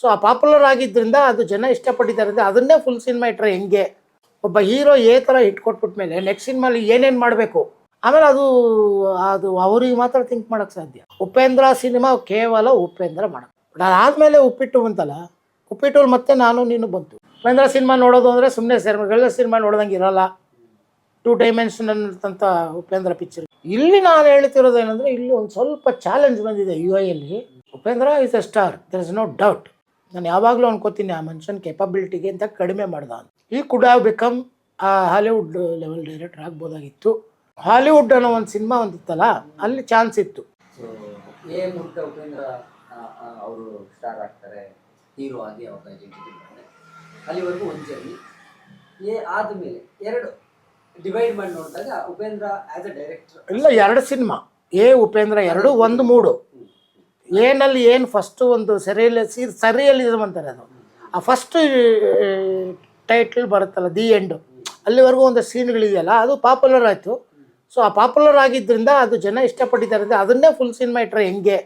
So ಆ popular ಆಗಿದ್ದರಿಂದ ಅದು ಜನ ಇಷ್ಟಪಟ್ಟಿದ್ದಾರೆ ಅಂದರೆ ಅದನ್ನೇ ಫುಲ್ ಸಿನಿಮಾ ಇಟ್ಟರೆ ಹೆಂಗೆ? ಒಬ್ಬ ಹೀರೋ ಏ ಥರ ಹಿಟ್ ಕೊಟ್ಬಿಟ್ಮೇಲೆ ನೆಕ್ಸ್ಟ್ ಸಿನಿಮಾಲಿ ಏನೇನು ಮಾಡಬೇಕು? ಆಮೇಲೆ ಅದು ಅದು ಅವ್ರಿಗೆ ಮಾತ್ರ ಥಿಂಕ್ ಮಾಡೋಕ್ಕೆ ಸಾಧ್ಯ. ಉಪೇಂದ್ರ ಸಿನಿಮಾ ಕೇವಲ ಉಪೇಂದ್ರ ಮಾಡೋದು ಆದಮೇಲೆ ಉಪ್ಪಿಟ್ಟು ಅಂತಲ್ಲ ಉಪ್ಪಿಟ್ಟು ಮತ್ತೆ ನಾನು, ನೀನು ಬಂತು. ಉಪೇಂದ್ರ ಸಿನಿಮಾ ನೋಡೋದು ಅಂದರೆ ಸುಮ್ಮನೆ ಸಿನಿಮಾಗಳ ಸಿನಿಮಾ ನೋಡ್ದಂಗೆ ಇರೋಲ್ಲ. ಟೂ ಡೈಮೆನ್ಷನಲ್ ಅಂತ ಉಪೇಂದ್ರ ಪಿಕ್ಚರ್ ಇಲ್ಲಿ ನಾನು ಹೇಳ್ತಿರೋದು ಏನಂದರೆ, ಇಲ್ಲಿ ಒಂದು ಸ್ವಲ್ಪ ಚಾಲೆಂಜ್ ಬಂದಿದೆ U ಐಯಲ್ಲಿ Upendra is a star there is no doubt ನಾನು ಯಾವಾಗಲೂ ಅನ್ಕೋತೀನಿ ಆ ಮನುಷ್ಯನ ಕೆಪಬಿಲಿಟಿಗೆ ಅಂತ ಕಡಿಮೆ ಮಾಡ್ದ ಅಂತ. He could have become a Hollywood level director ಆಗ್ಬೋದಾಗಿತ್ತು. Hollywood ಅನ್ನೋ ಒಂದು ಸಿನಿಮಾ ಒಂದಿತ್ತಲ್ಲ ಅಲ್ಲಿ ಚಾನ್ಸ್ ಇತ್ತು. ಸೊ ಎ ಮೂಲಕ ಉಪೇಂದ್ರ ಅವರು ಸ್ಟಾರ್ ಆಗ್ತಾರೆ ಹೀರೋ ಆಗಿ ಅವ್ರ ಐಡೆಂಟಿಟಿ ಅಲ್ಲಿವರೆಗೂ ಒಂದು ಜರ್ನಿ. ಎ ಆದಮೇಲೆ ಎರಡು ಡಿವೈಡ್ ಮಾಡಿ ನೋಡಿದಾಗ ಉಪೇಂದ್ರ ಆಸ್ ಅ ಡೈರೆಕ್ಟರ್ ಇಲ್ಲ ಎರಡು ಸಿನಿಮಾ ಎ ಉಪೇಂದ್ರ ಎರಡು ಒಂದು ಮೂಡು ಏನಲ್ಲಿ ಏನು ಫಸ್ಟು ಒಂದು ಸರಿಯಲ್ಲಿ ಸೀರ್ ಸರಿಯಲಿಸಮ್ ಅಂತಾರೆ ಅದು. ಆ ಫಸ್ಟ್ ಟೈಟ್ಲ್ ಬರುತ್ತಲ್ಲ ದಿ ಎಂಡು ಅಲ್ಲಿವರೆಗೂ ಒಂದು ಸೀನ್ಗಳಿದೆಯಲ್ಲ, ಅದು ಪಾಪ್ಯುಲರ್ ಆಯಿತು. ಸೊ ಆ ಪಾಪ್ಯುಲರ್ ಆಗಿದ್ದರಿಂದ ಅದು ಜನ ಇಷ್ಟಪಟ್ಟಿದ್ದಾರೆ ಅಂದರೆ ಅದನ್ನೇ ಫುಲ್ ಸಿನಿಮಾ ಇಟ್ಟರೆ ಹೆಂಗೆ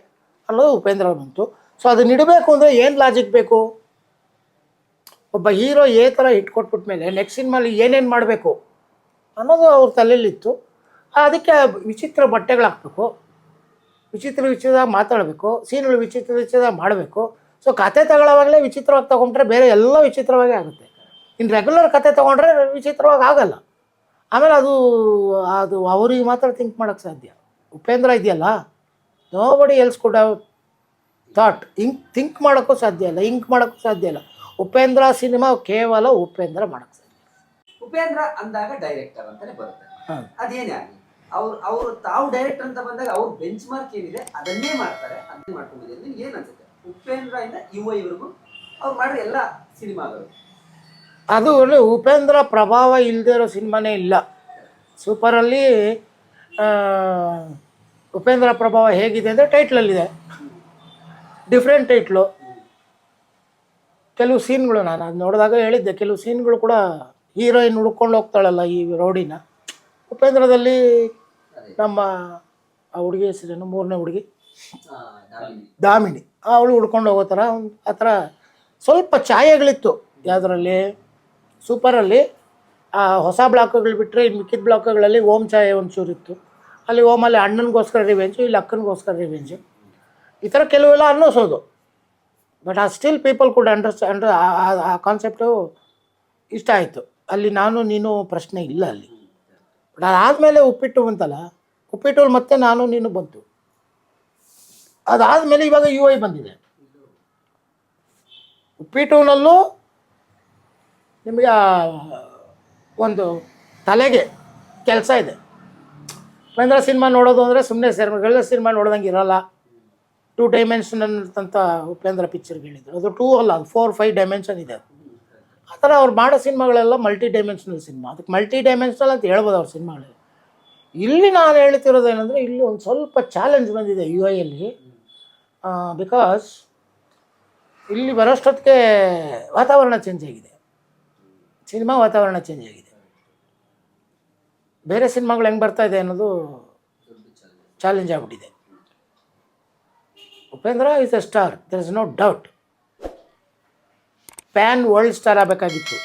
ಅನ್ನೋದು ಉಪೇಂದ್ರ ಬಂತು. ಸೊ ಅದನ್ನ ಇಡಬೇಕು ಅಂದರೆ ಏನು ಲಾಜಿಕ್ ಬೇಕು? ಒಬ್ಬ ಹೀರೋ ಏ ಥರ ಹಿಟ್ ಕೊಟ್ಬಿಟ್ಮೇಲೆ ನೆಕ್ಸ್ಟ್ ಸಿನಿಮಾಲಿ ಏನೇನು ಮಾಡಬೇಕು ಅನ್ನೋದು ಅವ್ರ ತಲೆಯಲ್ಲಿತ್ತು. ಅದಕ್ಕೆ ವಿಚಿತ್ರ ಬಟ್ಟೆಗಳು ಹಾಕ್ಬೇಕು ವಿಚಿತ್ರ ವಿಚಿತ್ರ ಮಾತಾಡಬೇಕು ಸೀನ್ಗಳು ವಿಚಿತ್ರ ವಿಚಿತ್ರ ಮಾಡಬೇಕು. ಸೊ ಕತೆ ತಗೊಳ್ಳೋವಾಗಲೇ ವಿಚಿತ್ರವಾಗಿ ತೊಗೊಂಡ್ರೆ ಬೇರೆ ಎಲ್ಲ ವಿಚಿತ್ರವಾಗೇ ಆಗುತ್ತೆ. ಇನ್ನು ರೆಗ್ಯುಲರ್ ಕತೆ ತೊಗೊಂಡ್ರೆ ವಿಚಿತ್ರವಾಗಿ ಆಗಲ್ಲ. ಆಮೇಲೆ ಅದು ಅದು ಅವ್ರಿಗೆ ಮಾತ್ರ ಥಿಂಕ್ ಮಾಡೋಕ್ಕೆ ಸಾಧ್ಯ. ಉಪೇಂದ್ರ ಇದೆಯಲ್ಲ? ನೋ ಬಡಿ ಎಲ್ಸ್ ಕೂಡ ಥಾಟ್ ಇಂಕ್ ಥಿಂಕ್ ಮಾಡೋಕ್ಕೂ ಸಾಧ್ಯ ಇಲ್ಲ ಹಿಂಕ್ ಮಾಡೋಕ್ಕೂ ಸಾಧ್ಯ ಇಲ್ಲ. ಉಪೇಂದ್ರ ಸಿನಿಮಾ ಕೇವಲ ಉಪೇಂದ್ರ ಮಾಡೋಕ್ಕೆ ಸಾಧ್ಯ ಉಪೇಂದ್ರ ಅಂದಾಗ ಡೈರೆಕ್ಟರ್ ಅಂತಲೇ ಬರುತ್ತೆ. ಹಾಂ. ಅದೇನೇ ಆಗಲಿ ಅವ್ರು, ಅವರು ತಾವು ಡೈರೆಕ್ಟರ್ ಅಂತ ಬಂದಾಗ ಅವ್ರ ಬೆಂಚ್ ಮಾರ್ಕ್ ಏನಿದೆ ಅದನ್ನೇ ಮಾಡ್ತಾರೆ, ಅದನ್ನೇ ಮಾಡ್ಕೊಂಡಿದ್ದೀನಿ ಏನ್ ಅನ್ಸುತ್ತೆ ಉಪೇಂದ್ರ ಇಂದ ಯುವ ಇವರಿಗೂ ಅವ್ರು ಮಾಡಿರೋ ಎಲ್ಲ ಸಿನಿಮಾಗಳು. ಅದು ಉಪೇಂದ್ರ ಪ್ರಭಾವ ಇಲ್ಲದೆ ಇರೋ ಸಿನಿಮಾನೇ ಇಲ್ಲ. ಸೂಪರಲ್ಲಿ ಉಪೇಂದ್ರ ಪ್ರಭಾವ ಹೇಗಿದೆ ಅಂದರೆ ಟೈಟ್ಲಲ್ಲಿದೆ ಡಿಫ್ರೆಂಟ್ ಟೈಟ್ಲು ಕೆಲವು ಸೀನ್ಗಳು ನಾನು ಅದು ನೋಡಿದಾಗ ಹೇಳಿದ್ದೆ. ಕೆಲವು ಸೀನ್ಗಳು ಕೂಡ ಹೀರೋಯಿನ್ ಹುಡ್ಕೊಂಡು ಹೋಗ್ತಾಳಲ್ಲ ಈ ರೌಡಿನ ಉಪೇಂದ್ರದಲ್ಲಿ ನಮ್ಮ ಆ ಹುಡುಗಿ ಹೆಸರೇನು ಮೂರನೇ ಹುಡುಗಿ. ದಾಮಿನಿ. ಅವಳು ಹುಡ್ಕೊಂಡು ಹೋಗೋ ಥರ ಒಂದು ಆ ಥರ ಸ್ವಲ್ಪ ಛಾಯೆಗಳಿತ್ತು ಯಾವುದರಲ್ಲಿ? ಸೂಪರಲ್ಲಿ. ಆ ಹೊಸ ಬ್ಲಾಕ್ಗಳು ಬಿಟ್ಟರೆ ಇನ್ನು ಮಿಕ್ಕಿದ ಬ್ಲಾಕ್ಗಳಲ್ಲಿ ಓಮ್ ಛಾಯೆ ಒಂಚೂರು ಇತ್ತು. ಅಲ್ಲಿ ಓಮಲ್ಲಿ ಅಣ್ಣನಿಗೋಸ್ಕರ ರಿವೆಂಜು ಇಲ್ಲಿ ಅಕ್ಕನಿಗೋಸ್ಕರ ರಿವೆಂಜು ಈ ಥರ ಕೆಲವೆಲ್ಲ ಅನ್ನಿಸೋದು. ಬಟ್ ಆ ಸ್ಟಿಲ್ ಪೀಪಲ್ ಕುಡ್ ಅಂಡರ್ಸ್ಟ್ಯಾಂಡ್ ಆ ಕಾನ್ಸೆಪ್ಟು ಇಷ್ಟ ಆಯಿತು. ಅಲ್ಲಿ ನಾನು, ನೀನು ಪ್ರಶ್ನೆ ಇಲ್ಲ ಅಲ್ಲಿ. ಬಟ್ ಅದಾದಮೇಲೆ ಉಪ್ಪಿಟ್ಟು ಬಂತಲ್ಲ ಉಪ್ಪಿಟ್ಟು ಮತ್ತೆ ನಾನು, ನೀನು ಬಂತು. ಅದಾದಮೇಲೆ ಇವಾಗ ಯು ಐ ಬಂದಿದೆ. ಉಪ್ಪಿಟ್ಟುನಲ್ಲೂ ನಿಮಗೆ ಒಂದು ತಲೆಗೆ ಕೆಲಸ ಇದೆ. ಉಪೇಂದ್ರ ಸಿನಿಮಾ ನೋಡೋದು ಅಂದರೆ ಸುಮ್ಮನೆ ಸಿನಿಮಾಗಳ ಸಿನಿಮಾ ನೋಡ್ದಂಗೆ ಇರೋಲ್ಲ. ಟೂ ಡೈಮೆನ್ಷನ್ ಅಂತ ಉಪೇಂದ್ರ ಪಿಕ್ಚರ್ಗೆ ಹೇಳಿದ್ರು. ಅದು ಟೂ ಅಲ್ಲ, ಅದು ಫೋರ್ ಫೈವ್ ಡೈಮೆನ್ಷನ್ ಇದೆ ಅದು. ಆ ಥರ ಅವ್ರು ಮಾಡೋ ಸಿನಿಮಾಗಳೆಲ್ಲ ಮಲ್ಟಿ ಡೈಮೆನ್ಷನಲ್ ಸಿನಿಮಾ ಅದಕ್ಕೆ ಮಲ್ಟಿ ಡೈಮೆನ್ಷನಲ್ ಅಂತ ಹೇಳ್ಬೋದು ಅವ್ರ ಸಿನಿಮಾಗಳಲ್ಲಿ. ಇಲ್ಲಿ ನಾನು ಹೇಳ್ತಿರೋದು ಏನಂದರೆ, ಇಲ್ಲಿ ಒಂದು ಸ್ವಲ್ಪ ಚಾಲೆಂಜ್ ಬಂದಿದೆ ಯು ಐಯಲ್ಲಿ ಬಿಕಾಸ್ ಇಲ್ಲಿ ಬರೋಷ್ಟೊತ್ತಿಗೆ ವಾತಾವರಣ ಚೇಂಜ್ ಆಗಿದೆ. ಸಿನಿಮಾ ವಾತಾವರಣ ಚೇಂಜ್ ಆಗಿದೆ. ಬೇರೆ ಸಿನಿಮಾಗಳು ಹೆಂಗೆ ಬರ್ತಾ ಇದೆ ಅನ್ನೋದು ಚಾಲೆಂಜ್ ಆಗಿಬಿಟ್ಟಿದೆ. Upendra is a star there is no doubt pan world star ಆಗಬೇಕಾಗಿತ್ತು.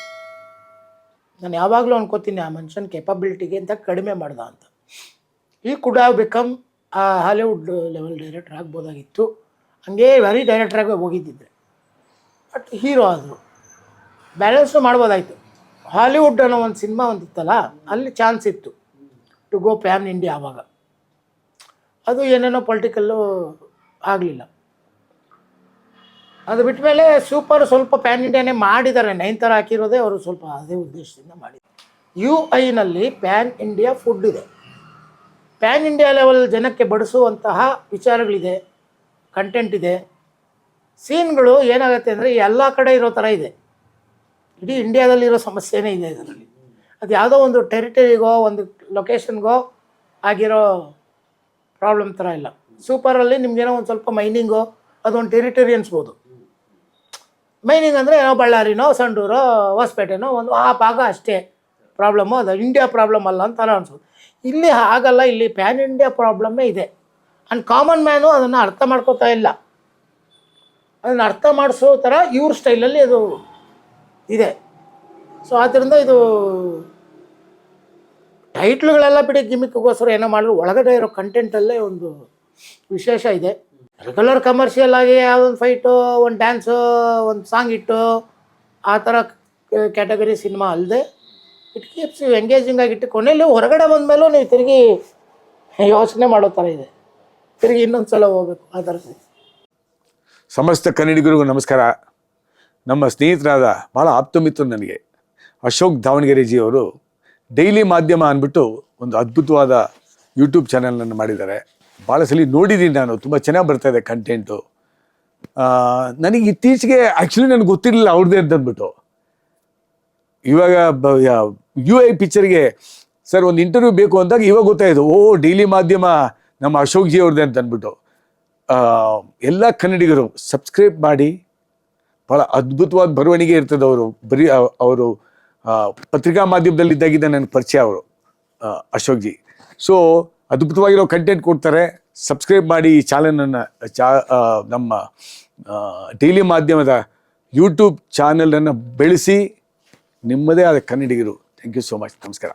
ನಾನು ಯಾವಾಗಲೂ ಅನ್ಕೋತೀನಿ ಆ ಮನುಷ್ಯನ ಕೆಪಬಿಲಿಟಿಗೆ ಅಂತ ಕಡಿಮೆ ಮಾಡ್ದ ಅಂತ. ಈ could have become a Hollywood level director ಆಗ್ಬೋದಾಗಿತ್ತು. ಹಂಗೇ ವೆರಿ ಡೈರೆಕ್ಟ್ರಾಗಿ ಹೋಗಿದ್ದಿದ್ರೆ. ಬಟ್ ಹೀರೋ ಆದರು. ಬ್ಯಾಲೆನ್ಸು ಮಾಡ್ಬೋದಾಯಿತು. ಹಾಲಿವುಡ್ ಅನ್ನೋ ಒಂದು ಸಿನಿಮಾ ಒಂದಿತ್ತಲ್ಲ, ಅಲ್ಲಿ ಚಾನ್ಸ್ ಇತ್ತು ಟು ಗೋ ಪ್ಯಾನ್ ಇಂಡಿಯಾ ಆವಾಗ. ಅದು ಏನೇನೋ ಪೊಲಿಟಿಕಲ್ಲು ಆಗಲಿಲ್ಲ. ಅದು ಬಿಟ್ಟ ಮೇಲೆ ಸೂಪರ್ ಸ್ವಲ್ಪ ಪ್ಯಾನ್ ಇಂಡಿಯಾನೇ ಮಾಡಿದ್ದಾರೆ. ನೈನ್ ಥರ ಹಾಕಿರೋದೇ ಅವರು ಸ್ವಲ್ಪ ಅದೇ ಉದ್ದೇಶದಿಂದ ಮಾಡಿದ್ದಾರೆ. ಯು ಐನಲ್ಲಿ ಪ್ಯಾನ್ ಇಂಡಿಯಾ ಫುಡ್ ಇದೆ. ಪ್ಯಾನ್ ಇಂಡಿಯಾ ಲೆವೆಲ್ ಜನಕ್ಕೆ ಬಡಿಸುವಂತಹ ವಿಚಾರಗಳಿದೆ ಕಂಟೆಂಟ್ ಇದೆ. ಸೀನ್ಗಳು ಏನಾಗುತ್ತೆ ಅಂದರೆ ಎಲ್ಲ ಕಡೆ ಇರೋ ಥರ ಇದೆ. ಇಡೀ ಇಂಡಿಯಾದಲ್ಲಿರೋ ಸಮಸ್ಯೆನೇ ಇದೆ ಇದರಲ್ಲಿ. ಅದು ಯಾವುದೋ ಒಂದು ಟೆರಿಟರಿಗೋ ಒಂದು ಲೊಕೇಶನ್ಗೋ ಆಗಿರೋ ಪ್ರಾಬ್ಲಮ್ ಥರ ಇಲ್ಲ. ಸೂಪರಲ್ಲಿ ನಿಮ್ಗೇನೋ ಒಂದು ಸ್ವಲ್ಪ ಮೈನಿಂಗೋ ಅದೊಂದು ಟೆರಿಟರಿ ಅನ್ಸ್ಬೋದು. ಮೈನಿಂಗ್ ಅಂದರೆ ಬಳ್ಳಾರಿನೋ, ಸಂಡೂರೋ, ಹೊಸಪೇಟೆನೋ ಒಂದು, ಆ ಭಾಗ ಅಷ್ಟೇ. ಪ್ರಾಬ್ಲಮ್ಮು ಅದು ಇಂಡಿಯಾ ಪ್ರಾಬ್ಲಮ್ ಅಲ್ಲ ಅಂತ ಅನ್ಸೋದು ಇಲ್ಲಿ ಆಗಲ್ಲ ಇಲ್ಲಿ ಪ್ಯಾನ್ ಇಂಡಿಯಾ ಪ್ರಾಬ್ಲಮ್ಮೇ ಇದೆ. ಆ್ಯಂಡ್ ಕಾಮನ್ ಮ್ಯಾನು ಅದನ್ನು ಅರ್ಥ ಮಾಡ್ಕೋತಾ ಇಲ್ಲ. ಅದನ್ನು ಅರ್ಥ ಮಾಡಿಸೋ ಥರ ಇವ್ರ ಸ್ಟೈಲಲ್ಲಿ ಅದು ಇದೆ. ಸೊ ಆದ್ದರಿಂದ ಇದು ಟೈಟ್ಲುಗಳೆಲ್ಲ ಬಿಡಿ ಗಿಮಿಕ್ಗೋಸ್ಕರ ಏನೋ ಮಾಡಿದ್ರು ಒಳಗಡೆ ಇರೋ ಕಂಟೆಂಟಲ್ಲೇ ಒಂದು ವಿಶೇಷ ಇದೆ. ರೆಗ್ಯುಲರ್ ಕಮರ್ಷಿಯಲ್ ಆಗಿ ಯಾವುದೊಂದು ಫೈಟು ಒಂದು ಡ್ಯಾನ್ಸು ಒಂದು ಸಾಂಗ್ ಇಟ್ಟು, ಆ ಥರ ಕ್ಯಾಟಗರಿ ಸಿನಿಮಾ ಅಲ್ಲದೆ ಇಟ್ ಕೀಪ್ಸ್ ಯು ಎಂಗೇಜಿಂಗ್ ಆಗಿಟ್ಟು ಕೊನೆಯಲ್ಲಿ ಹೊರಗಡೆ ಬಂದಮೇಲೂ ನೀವು ತಿರುಗಿ ಯೋಚನೆ ಮಾಡೋ ಥರ ಇದೆ. ತಿರುಗಿ ಇನ್ನೊಂದು ಸಲ ಹೋಗ್ಬೇಕು, ಆ ಥರ ಸಮಸ್ತ ಕನ್ನಡಿಗರಿಗೂ ನಮಸ್ಕಾರ. ನಮ್ಮ ಸ್ನೇಹಿತರಾದ ಭಾಳ ಆಪ್ತ ಮಿತ್ರರು ನನಗೆ, ಅಶೋಕ್ ದಾವಣಗೆರೆ ಅವರು ಡೈಲಿ ಮಾಧ್ಯಮ ಅಂದ್ಬಿಟ್ಟು ಒಂದು ಅದ್ಭುತವಾದ ಯೂಟ್ಯೂಬ್ ಚಾನಲನ್ನು ಮಾಡಿದ್ದಾರೆ. ಭಾಳ ಸಲ ನೋಡಿದ್ದೀನಿ ನಾನು, ತುಂಬ ಚೆನ್ನಾಗಿ ಬರ್ತಾ ಇದೆ ಕಂಟೆಂಟು ನನಗೆ ಇತ್ತೀಚೆಗೆ ಆ್ಯಕ್ಚುಲಿ ನನಗೆ ಗೊತ್ತಿರಲಿಲ್ಲ ಅವ್ರದ್ದೇ ಅಂತಂದ್ಬಿಟ್ಟು ಇವಾಗ ಯು ಐ ಪಿಕ್ಚರ್ಗೆ ಸರ್ ಒಂದು ಇಂಟರ್ವ್ಯೂ ಬೇಕು ಅಂದಾಗ ಇವಾಗ ಗೊತ್ತಾಯಿತು, ಓ ಡೈಲಿ ಮಾಧ್ಯಮ ನಮ್ಮ ಅಶೋಕ್ ಜಿ ಅವ್ರದ್ದೇ ಅಂತ ಅಂದ್ಬಿಟ್ಟು. ಎಲ್ಲ ಕನ್ನಡಿಗರು ಸಬ್ಸ್ಕ್ರೈಬ್ ಮಾಡಿ ಭಾಳ ಅದ್ಭುತವಾದ ಬರವಣಿಗೆ ಇರ್ತದೆ ಅವರು, ಬರೀ ಅವರು ಪತ್ರಿಕಾ ಮಾಧ್ಯಮದಲ್ಲಿ ಇದ್ದಾಗಿದ್ದ ನನ್ನ ಪರಿಚಯ ಅವರು ಅಶೋಕ್ ಜಿ. ಸೊ ಅದ್ಭುತವಾಗಿರೋ ಕಂಟೆಂಟ್ ಕೊಡ್ತಾರೆ. ಸಬ್ಸ್ಕ್ರೈಬ್ ಮಾಡಿ ಈ ಚಾನಲನ್ನು ಚಾ ನಮ್ಮ ಡೈಲಿ ಮಾಧ್ಯಮದ ಯೂಟ್ಯೂಬ್ ಚಾನಲನ್ನು ಬೆಳೆಸಿ ನಿಮ್ಮದೇ ಆದ ಕನ್ನಡಿಗರು. ಥ್ಯಾಂಕ್ ಯು ಸೋ ಮಚ್ ನಮಸ್ಕಾರ.